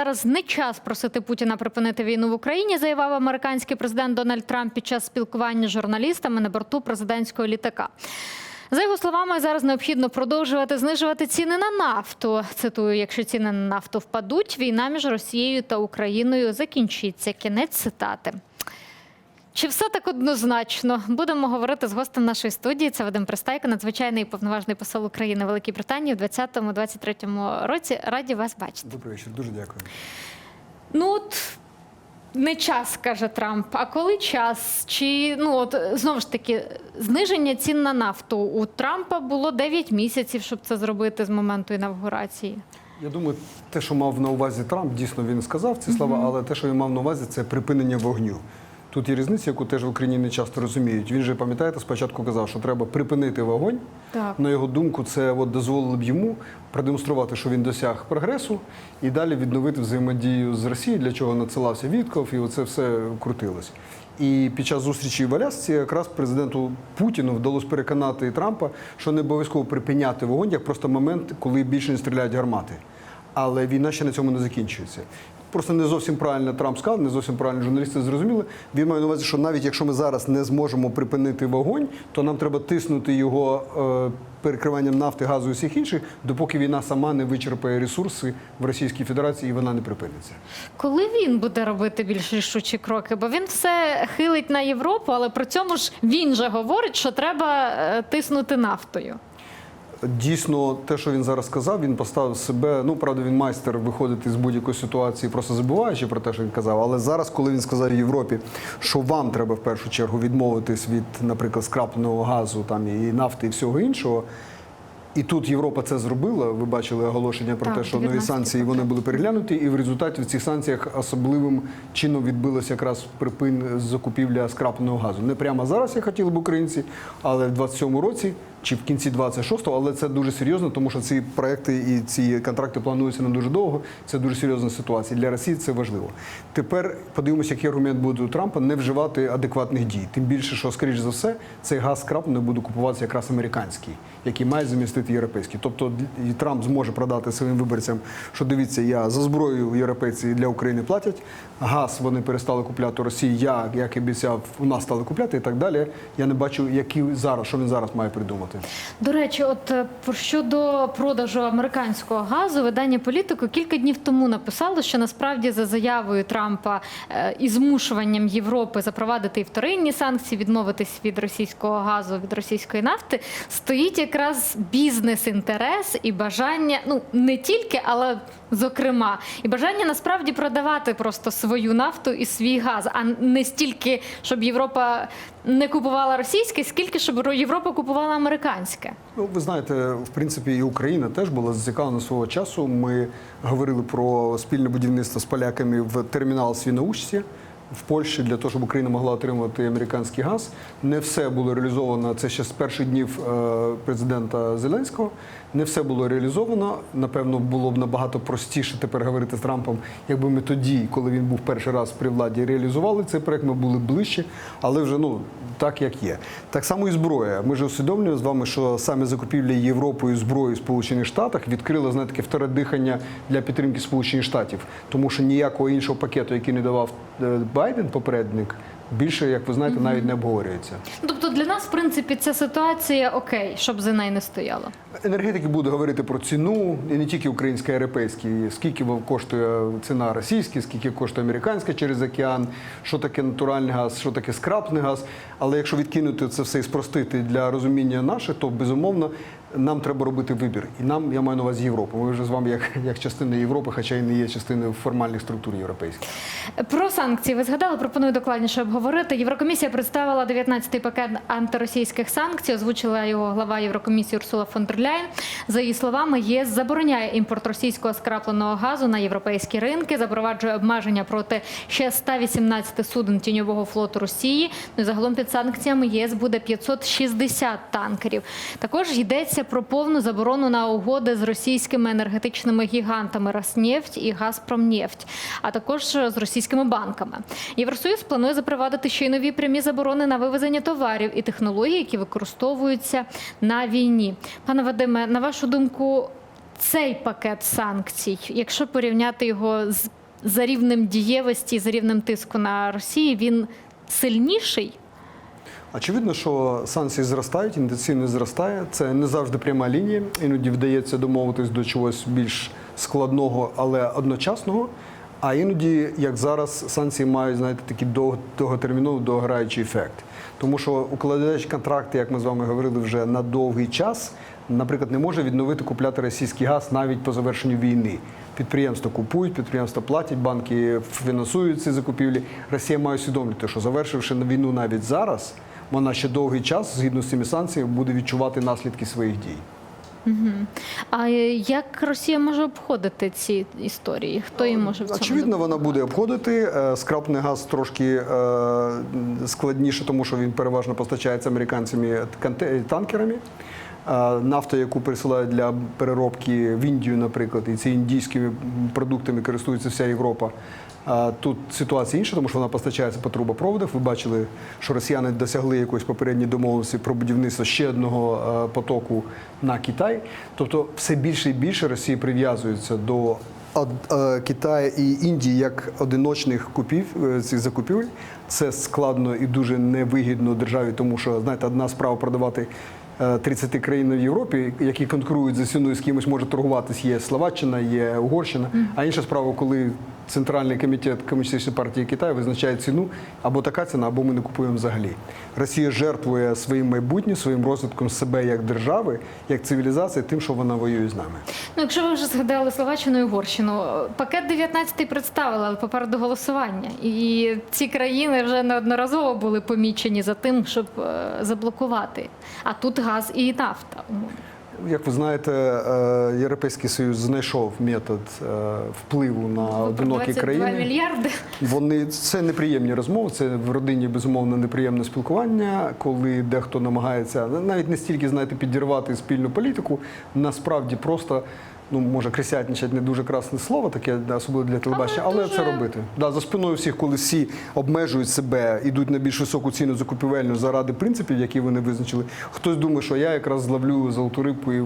Зараз не час просити Путіна припинити війну в Україні, заявив американський президент Дональд Трамп під час спілкування з журналістами на борту президентського літака. За його словами, зараз необхідно продовжувати знижувати ціни на нафту. Цитую: якщо ціни на нафту впадуть, війна між Росією та Україною закінчиться. Кінець цитати. Чи все так однозначно? Будемо говорити з гостем нашої студії. Це Вадим Пристайко, надзвичайний і повноважний посол України в Великій Британії в 2020-2023 році. Раді вас бачити. Добрий вечір, дуже дякую. Ну от не час, каже Трамп. А коли час? Чи ну от знову ж таки зниження цін на нафту у Трампа було 9 місяців, щоб це зробити з моменту інавгурації? Я думаю, те, що мав на увазі Трамп, дійсно він сказав ці слова, але те, що він мав на увазі, це припинення вогню. Тут є різниця, яку теж в Україні не часто розуміють. Він же, пам'ятаєте, спочатку казав, що треба припинити вогонь. Так. На його думку, це от дозволило б йому продемонструвати, що він досяг прогресу, і далі відновити взаємодію з Росією, для чого надсилався Вітков, і оце все крутилось. І під час зустрічі в Алясці якраз президенту Путіну вдалося переконати і Трампа, що не обов'язково припиняти вогонь, як просто момент, коли більше не стріляють гармати. Але війна ще на цьому не закінчується. Просто не зовсім правильно Трамп сказав, не зовсім правильно журналісти зрозуміли. Він має на увазі, що навіть якщо ми зараз не зможемо припинити вогонь, то нам треба тиснути його е, перекриванням нафти, газу і всіх інших, допоки війна сама не вичерпає ресурси в Російській Федерації і вона не припиниться. Коли він буде робити більш рішучі кроки? Бо він все хилить на Європу, але при цьому ж він же говорить, що треба е, тиснути нафтою. Дійсно, те, що він зараз сказав, він поставив себе. Ну правда, він майстер виходити з будь-якої ситуації, просто забуваючи про те, що він казав. Але зараз, коли він сказав Європі, що вам треба в першу чергу відмовитись від, наприклад, скрапленого газу, там і нафти, і всього іншого. І тут Європа це зробила. Ви бачили оголошення про Так, те, що нові санкції вони були переглянуті, і в результаті в цих санкціях особливим чином відбилося якраз припин закупівля скрапленого газу. Не прямо зараз, як хотіли б українці, але в 27-му році чи в кінці 26-го, але це дуже серйозно, тому що ці проекти і ці контракти плануються на дуже довго. Це дуже серйозна ситуація. Для Росії це важливо. Тепер подивимося, який аргумент буде у Трампа не вживати адекватних дій. Тим більше, що скоріш за все, цей газ скраплений буде купуватися якраз американський, який має замістити європейський. Тобто і Трамп зможе продати своїм виборцям, що дивіться, я за зброю європейці для України платять. Газ вони перестали купляти Росії. Я як і обіцяв, у нас стали купляти і так далі. Я не бачу, які зараз, що він зараз має придумати. До речі, от е, щодо продажу американського газу, видання політику кілька днів тому написало, що насправді за заявою Трампа е, і змушуванням Європи запровадити і вторинні санкції, відмовитись від російського газу, від російської нафти, стоїть якраз бізнес-інтерес і бажання, ну не тільки, але зокрема, і бажання насправді продавати просто свою нафту і свій газ, а не стільки, щоб Європа не купувала російське, скільки щоб Європа купувала американське. Ну, ви знаєте, в принципі, і Україна теж була зацікавлена свого часу. Ми говорили про спільне будівництво з поляками в термінал Свіноушці в Польщі для того, щоб Україна могла отримувати американський газ. Не все було реалізовано. Це ще з перших днів е, президента Зеленського. Не все було реалізовано. Напевно, було б набагато простіше тепер говорити з Трампом, якби ми тоді, коли він був перший раз при владі, реалізували цей проект. Ми були ближче, але вже ну так як є. Так само і зброя. Ми ж усвідомлюємо з вами, що саме закупівля Європою зброї в Сполучених Штатах відкрила знаєте, таке вторе дихання для підтримки Сполучених Штатів, тому що ніякого іншого пакету, який не давав е, Байден, попередник, більше, як ви знаєте, навіть не обговорюється. Ну, Тобто для нас, в принципі, ця ситуація окей, щоб за неї не стояло. Енергетики будуть говорити про ціну, і не тільки українська, а європейська. Скільки коштує ціна російська, скільки коштує американська через океан, що таке натуральний газ, що таке скрапний газ. Але якщо відкинути це все і спростити для розуміння наше, то безумовно нам треба робити вибір. І нам, я маю на увазі Європу. Ми вже з вами як, як частина Європи, хоча й не є частиною формальних структур європейських. Про санкції ви згадали, пропоную докладніше обговорити. Єврокомісія представила 19-й пакет антиросійських санкцій. Озвучила його глава Єврокомісії Урсула фон дер Ляєн. За її словами, ЄС забороняє імпорт російського скрапленого газу на європейські ринки, запроваджує обмеження проти ще 118 суден тіньового флоту Росії. Ну загалом під санкціями ЄС буде 560 танкерів. Також йдеться про повну заборону на угоди з російськими енергетичними гігантами Роснефть і Газпромнефть, а також з російськими банками. Євросоюз планує запровадити ще й нові прямі заборони на вивезення товарів і технологій, які використовуються на війні. Пане Вадиме, на вашу думку, цей пакет санкцій, якщо порівняти його з за рівнем дієвості, за рівнем тиску на Росію, він сильніший. Очевидно, що санкції зростають, інтенсивно зростає. Це не завжди пряма лінія. Іноді вдається домовитись до чогось більш складного, але одночасного. А іноді, як зараз, санкції мають знаєте, такий довготерміновий довгораючий ефект. Тому що укладаючи контракти, як ми з вами говорили, вже на довгий час, наприклад, не може відновити купляти російський газ навіть по завершенню війни. Підприємства купують, підприємства платять, банки фінансують ці закупівлі. Росія має усвідомлювати, що завершивши війну навіть зараз, вона ще довгий час, згідно з цими санкціями, буде відчувати наслідки своїх дій. А як Росія може обходити ці історії? Хто їм може в цьому Очевидно, вона буде обходити. Е, Скрапний газ трошки е, складніше, тому що він переважно постачається американцями танкерами. Е, Нафта, яку присилають для переробки в Індію, наприклад, і ці індійськими продуктами користується вся Європа. Тут ситуація інша, тому що вона постачається по трубопроводах. Ви бачили, що росіяни досягли якоїсь попередньої домовленості про будівництво ще одного е, потоку на Китай. Тобто, все більше і більше Росія прив'язується до е, Китаю і Індії як одиночних купів е, цих закупівель. Це складно і дуже невигідно державі, тому що знаєте, одна справа продавати. е, 30 країн в Європі, які конкурують за ціною, з кимось може торгуватись, є Словаччина, є Угорщина. А інша справа, коли Центральний комітет Комуністичної партії Китаю визначає ціну або така ціна, або ми не купуємо взагалі. Росія жертвує своїм майбутнім, своїм розвитком себе як держави, як цивілізації, тим, що вона воює з нами. Ну, якщо ви вже згадали Словаччину і Угорщину, пакет 19 представили, але попереду голосування. І ці країни вже неодноразово були помічені за тим, щоб е, заблокувати. А тут газ і нафта. Як ви знаєте, е, Європейський Союз знайшов метод е, впливу на одинокі країни. мільярди. Вони це неприємні розмови. Це в родині безумовно неприємне спілкування, коли дехто намагається навіть не стільки знаєте, підірвати спільну політику, насправді просто. Ну, може, крисятничать не дуже красне слово, таке особливо для телебачення, Але але, дуже- це робити. Да, за спиною всіх, коли всі обмежують себе, ідуть на більш високу ціну закупівельну заради принципів, які вони визначили. Хтось думає, що я якраз зловлю золоту рибку і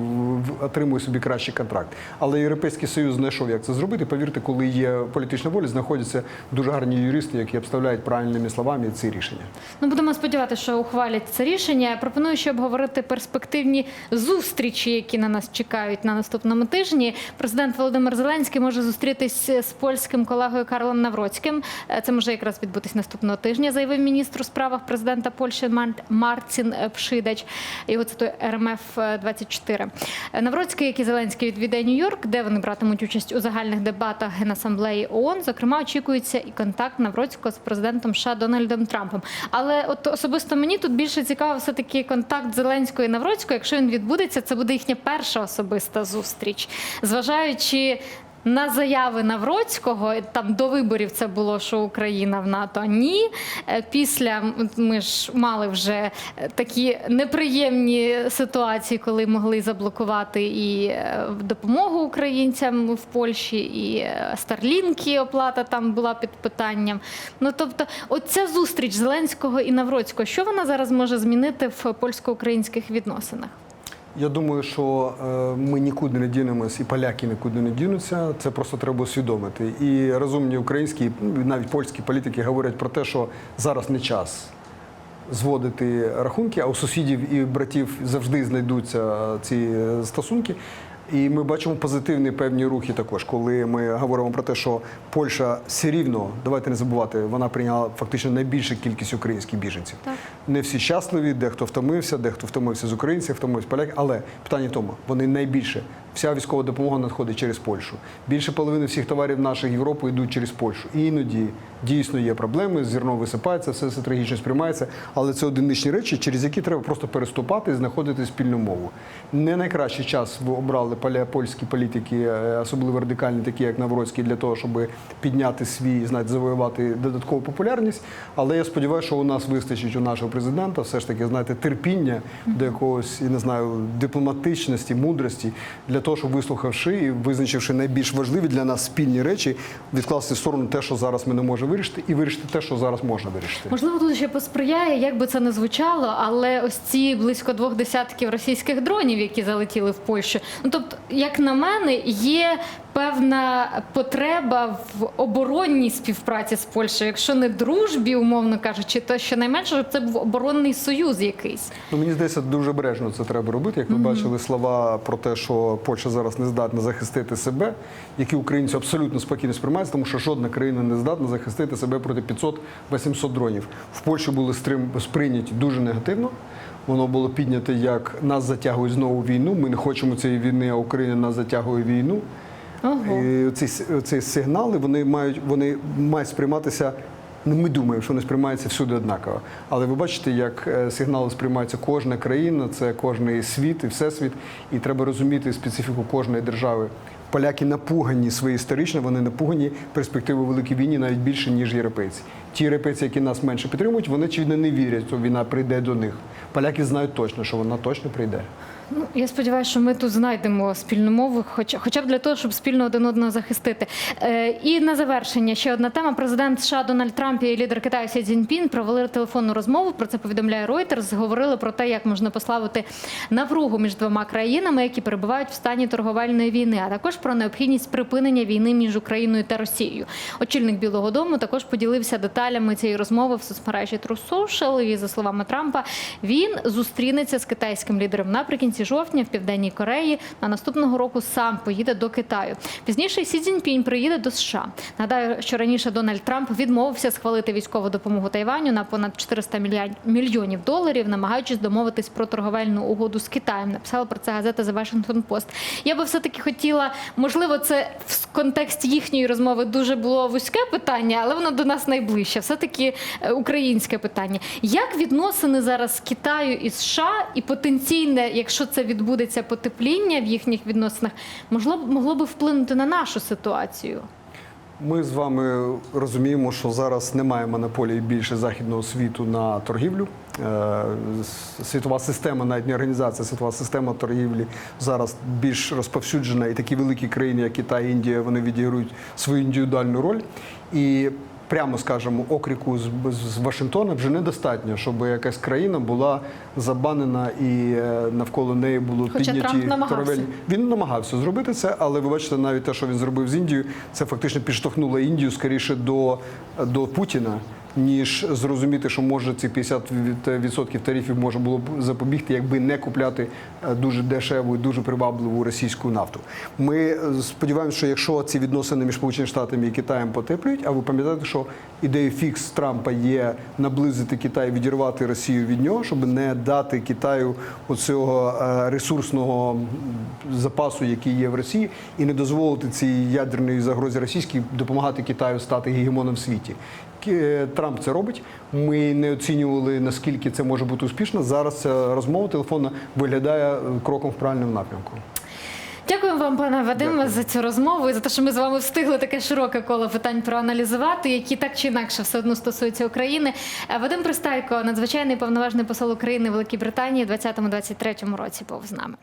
отримую собі кращий контракт. Але Європейський Союз знайшов, як це зробити. Повірте, коли є політична воля, знаходяться дуже гарні юристи, які обставляють правильними словами ці рішення. Ну, будемо сподіватися, що ухвалять це рішення. Пропоную ще обговорити перспективні зустрічі, які на нас чекають на наступному тижні. Президент Володимир Зеленський може зустрітись з польським колегою Карлом Навроцьким. Е, Це може якраз відбутись наступного тижня, заявив міністр у справах президента Польщі Мар- Марцін Пшидач. Його цитує РМФ 24. Е, Навроцький, як і Зеленський, відвідає Нью-Йорк, де вони братимуть участь у загальних дебатах Генасамблеї ООН. Зокрема, очікується і контакт Навроцького з президентом США Дональдом Трампом. Але от особисто мені тут більше цікаво все таки контакт Зеленського і Навроцького. Якщо він відбудеться, це буде їхня перша особиста зустріч, зважаючи. На заяви Навроцького там до виборів це було, що Україна в НАТО ні. Е, Після ми ж мали вже е, такі неприємні ситуації, коли могли заблокувати і е, допомогу українцям в Польщі, і Старлінки оплата там була під питанням. Ну тобто, оця зустріч Зеленського і Навроцького, що вона зараз може змінити в польсько-українських відносинах? Я думаю, що е, ми нікуди не дінемось, і поляки нікуди не дінуться. Це просто треба усвідомити. І розумні українські, ну, навіть польські політики говорять про те, що зараз не час зводити рахунки, а у сусідів і братів завжди знайдуться ці е, стосунки. І ми бачимо позитивні певні рухи також, коли ми говоримо про те, що Польща все рівно, давайте не забувати, вона прийняла фактично найбільшу кількість українських біженців. Так. Не всі щасливі, дехто втомився, дехто втомився з українців, втомився поляки. Але питання в тому, вони найбільше. Вся військова допомога надходить через Польщу. Більше половини всіх товарів наших Європи йдуть через Польщу. І іноді дійсно є проблеми, зерно висипається, все це трагічно сприймається. Але це одиничні речі, через які треба просто переступати і знаходити спільну мову. Не найкращий час ви обрали польські політики, е, особливо радикальні, такі як Навроцький, для того, щоб підняти свій, знаєте, завоювати додаткову популярність. Але я сподіваюся, що у нас вистачить у нашого президента все ж таки, знаєте, терпіння до якогось, я не знаю, дипломатичності, мудрості для того, щоб вислухавши і визначивши найбільш важливі для нас спільні речі, відкласти в сторону те, що зараз ми не можемо вирішити, і вирішити те, що зараз можна вирішити. Можливо, тут ще посприяє, як би це не звучало, але ось ці близько двох десятків російських дронів, які залетіли в Польщу. Ну тобто, як на мене, є певна потреба в оборонній співпраці з Польщею, якщо не дружбі, умовно кажучи, то щонайменше щоб це був оборонний союз якийсь. Ну, мені здається, дуже обережно це треба робити. Як ви бачили слова про те, що Польща зараз не здатна захистити себе, які українці абсолютно спокійно сприймаються, тому що жодна країна не здатна захистити себе проти 500-800 дронів. В Польщі були стрим сприйняті дуже негативно. Воно було піднято як нас затягують знову війну. Ми не хочемо цієї війни, а Україна нас затягує війну. Ого. І ці, ці сигнали вони мають, вони мають сприйматися. Ну, ми думаємо, що вони сприймаються всюди однаково. Але ви бачите, як е, сигнали сприймаються кожна країна, це кожний світ і всесвіт. І треба розуміти специфіку кожної держави. Поляки напугані свої історично, вони напугані перспективою великої війни навіть більше, ніж європейці. Ті європейці, які нас менше підтримують, вони очевидно не вірять, що війна прийде до них. Поляки знають точно, що вона точно прийде. Ну, я сподіваюся, що ми тут знайдемо спільну мову, хоча, хоча б для того, щоб спільно один одного захистити. Е, і на завершення ще одна тема. Президент США Дональд Трамп і лідер Китаю Сі Цзіньпін провели телефонну розмову. Про це повідомляє Reuters. Говорили про те, як можна послабити напругу між двома країнами, які перебувають в стані торговельної війни, а також про необхідність припинення війни між Україною та Росією. Очільник Білого Дому також поділився деталями цієї розмови в соцмережі True Social. І за словами Трампа, він зустрінеться з китайським лідером наприкінці жовтня в південній Кореї. На наступного року сам поїде до Китаю. Пізніше Сі Цзіньпінь приїде до США. Нагадаю, що раніше Дональд Трамп відмовився схвалити військову допомогу Тайваню на понад 400 мілья- мільйонів доларів, намагаючись домовитись про торговельну угоду з Китаєм. Написала про це газета The Washington Post. Я би все таки хотіла, можливо, це в контексті їхньої розмови дуже було вузьке питання, але воно до нас найближче. Все таки українське питання. Як відносини зараз Китаю і США, і потенційне, якщо це відбудеться потепління в їхніх відносинах, могло могло би вплинути на нашу ситуацію? Ми з вами розуміємо, що зараз немає монополії більше західного світу на торгівлю. Е, Світова система, навіть не організація, світова система торгівлі зараз більш розповсюджена, і такі великі країни, як Китай, Індія, вони відіграють свою індивідуальну роль. І прямо скажемо, окріку з, з Вашингтона вже недостатньо, щоб якась країна була забанена і е, навколо неї було Хоча підняті Трамп він намагався зробити це, але ви бачите, навіть те, що він зробив з Індією, це фактично підштовхнуло Індію скоріше до, до Путіна. Ніж зрозуміти, що може ці 50% тарифів може було б запобігти, якби не купляти е, дуже дешеву і дуже привабливу російську нафту. Ми е, сподіваємося, що якщо ці відносини між Сполученими Штатами і Китаєм потеплюють, а ви пам'ятаєте, що ідея фікс Трампа є наблизити Китай, відірвати Росію від нього, щоб не дати Китаю оцього е, ресурсного запасу, який є в Росії, і не дозволити цій ядерній загрозі російській допомагати Китаю стати гегемоном в світі. Кі- Трамп це робить. Ми не оцінювали наскільки це може бути успішно. Зараз розмова телефонна виглядає е, кроком в правильному напрямку. Дякую вам, пане Вадиме, Дякую. за цю розмову і за те, що ми з вами встигли таке широке коло питань проаналізувати, які так чи інакше все одно стосуються України. Е, Вадим Пристайко, надзвичайний повноважний посол України в Великій Британії, в 2020-2023 році був з нами.